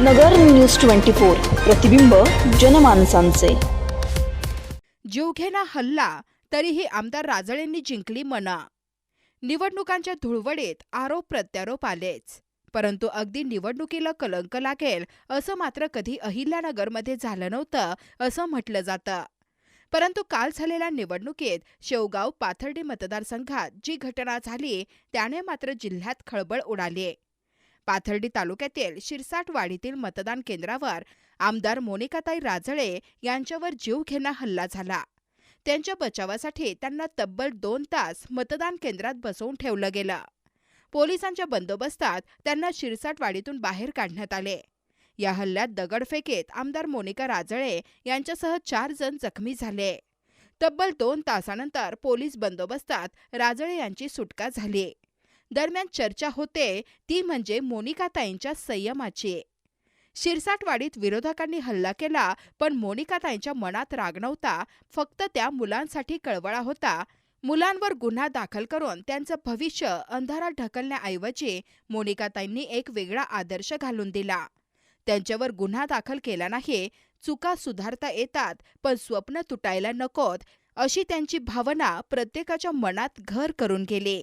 नगर news twenty four प्रतिबिंब जनमानसांचे. जीवघेणा हल्ला तरीही आमदार राजळेंनी जिंकली मना. निवडणुकांच्या धुळवडीत आरोप प्रत्यारोप आलेच. परंतु अगदी निवडणुकीला कलंक लागेल असं मात्र कधी अहिल्यानगरमध्ये झालं नव्हतं असं म्हटलं जातं. परंतु काल झालेल्या निवडणुकीत शेवगाव पाथर्डी मतदारसंघात जी घटना झाली त्याने मात्र जिल्ह्यात खळबळ उडाली. पाथर्डी तालुक्यातील शिरसाटवाडीतील मतदान केंद्रावर आमदार मोनिकाताई राजळे यांच्यावर जीवघेणा हल्ला झाला. त्यांच्या बचावासाठी त्यांना तब्बल दोन तास मतदान केंद्रात बसवून ठेवलं गेलं. पोलिसांच्या बंदोबस्तात त्यांना शिरसाटवाडीतून बाहेर काढण्यात आले. या हल्ल्यात दगडफेकीत आमदार मोनिका राजळे यांच्यासह चार जण जखमी झाले. तब्बल दोन तासानंतर पोलीस बंदोबस्तात राजळे यांची सुटका झाली. दरम्यान चर्चा होते ती म्हणजे मोनिकाताईंच्या संयमाची. शिरसाटवाडीत विरोधकांनी हल्ला केला पण मोनिकाताईंच्या मनात राग नव्हता फक्त त्या मुलांसाठी कळवळा होता. मुलांवर गुन्हा दाखल करून त्यांचं भविष्य अंधारात ढकलण्याऐवजी मोनिकाताईंनी एक वेगळा आदर्श घालून दिला. त्यांच्यावर गुन्हा दाखल केला नाही चुका सुधारता येतात पण स्वप्न तुटायला नकोत अशी त्यांची भावना प्रत्येकाच्या मनात घर करून गेली.